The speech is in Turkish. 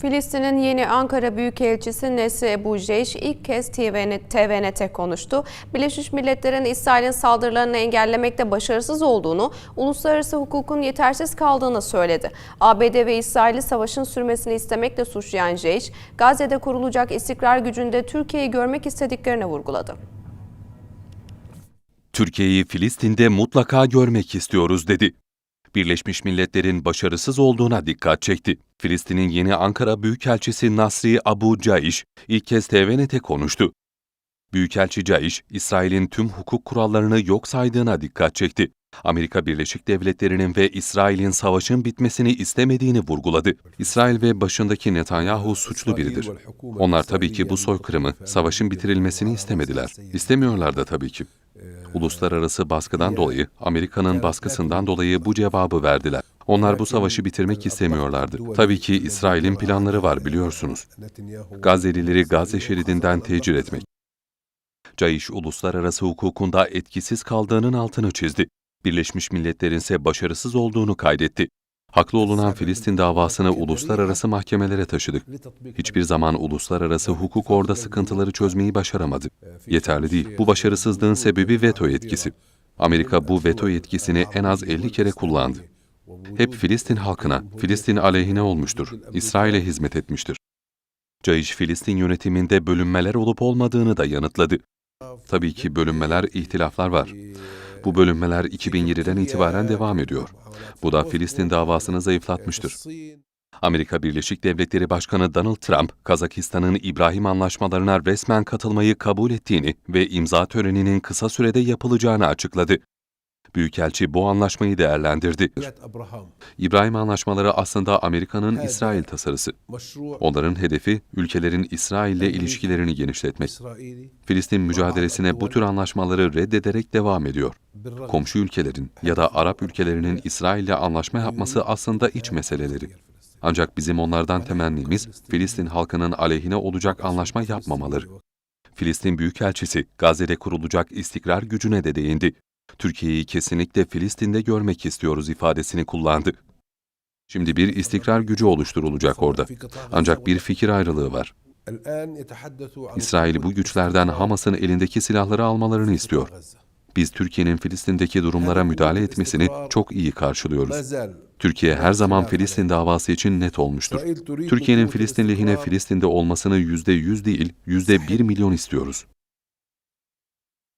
Filistin'in yeni Ankara Büyükelçisi Nesri Ebu Jeyş ilk kez TVNet'e konuştu. Birleşmiş Milletler'in İsrail'in saldırılarını engellemekte başarısız olduğunu, uluslararası hukukun yetersiz kaldığını söyledi. ABD ve İsrail'i savaşın sürmesini istemekle suçlayan Jeyş, Gazze'de kurulacak istikrar gücünde Türkiye'yi görmek istediklerini vurguladı. Türkiye'yi Filistin'de mutlaka görmek istiyoruz dedi. Birleşmiş Milletler'in başarısız olduğuna dikkat çekti. Filistin'in yeni Ankara Büyükelçisi Nasri Abu Caiş ilk kez TVNet'e konuştu. Büyükelçi Caiş, İsrail'in tüm hukuk kurallarını yok saydığına dikkat çekti. Amerika Birleşik Devletleri'nin ve İsrail'in savaşın bitmesini istemediğini vurguladı. İsrail ve başındaki Netanyahu suçlu biridir. Onlar tabii ki bu soykırımı, savaşın bitirilmesini istemediler. İstemiyorlar da tabii ki. Uluslararası baskıdan dolayı, Amerika'nın baskısından dolayı bu cevabı verdiler. Onlar bu savaşı bitirmek istemiyorlardı. Tabii ki İsrail'in planları var biliyorsunuz. Gazze'lileri Gazze şeridinden tecir etmek. Caiş, uluslararası hukukunda etkisiz kaldığının altını çizdi. Birleşmiş Milletler'in ise başarısız olduğunu kaydetti. Haklı olunan Filistin davasını uluslararası mahkemelere taşıdık. Hiçbir zaman uluslararası hukuk orada sıkıntıları çözmeyi başaramadı. Yeterli değil. Bu başarısızlığın sebebi veto yetkisi. Amerika bu veto yetkisini en az 50 kere kullandı. Hep Filistin halkına, Filistin aleyhine olmuştur. İsrail'e hizmet etmiştir. Caiş, Filistin yönetiminde bölünmeler olup olmadığını da yanıtladı. Tabii ki bölünmeler, ihtilaflar var. Bu bölünmeler 2007'den itibaren devam ediyor. Bu da Filistin davasını zayıflatmıştır. Amerika Birleşik Devletleri Başkanı Donald Trump, Kazakistan'ın İbrahim anlaşmalarına resmen katılmayı kabul ettiğini ve imza töreninin kısa sürede yapılacağını açıkladı. Büyükelçi bu anlaşmayı değerlendirdi. İbrahim anlaşmaları aslında Amerika'nın İsrail tasarısı. Onların hedefi ülkelerin İsrail ile ilişkilerini genişletmek. Filistin mücadelesine bu tür anlaşmaları reddederek devam ediyor. Komşu ülkelerin ya da Arap ülkelerinin İsrail ile anlaşma yapması aslında iç meseleleri. Ancak bizim onlardan temennimiz Filistin halkının aleyhine olacak anlaşma yapmamaları. Filistin Büyükelçisi Gazze'de kurulacak istikrar gücüne de değindi. Türkiye'yi kesinlikle Filistin'de görmek istiyoruz ifadesini kullandı. Şimdi bir istikrar gücü oluşturulacak orada. Ancak bir fikir ayrılığı var. İsrail bu güçlerden Hamas'ın elindeki silahları almalarını istiyor. Biz Türkiye'nin Filistin'deki durumlara müdahale etmesini çok iyi karşılıyoruz. Türkiye her zaman Filistin davası için net olmuştur. Türkiye'nin Filistin lehine Filistin'de olmasını yüzde yüz değil, yüzde bir milyon istiyoruz.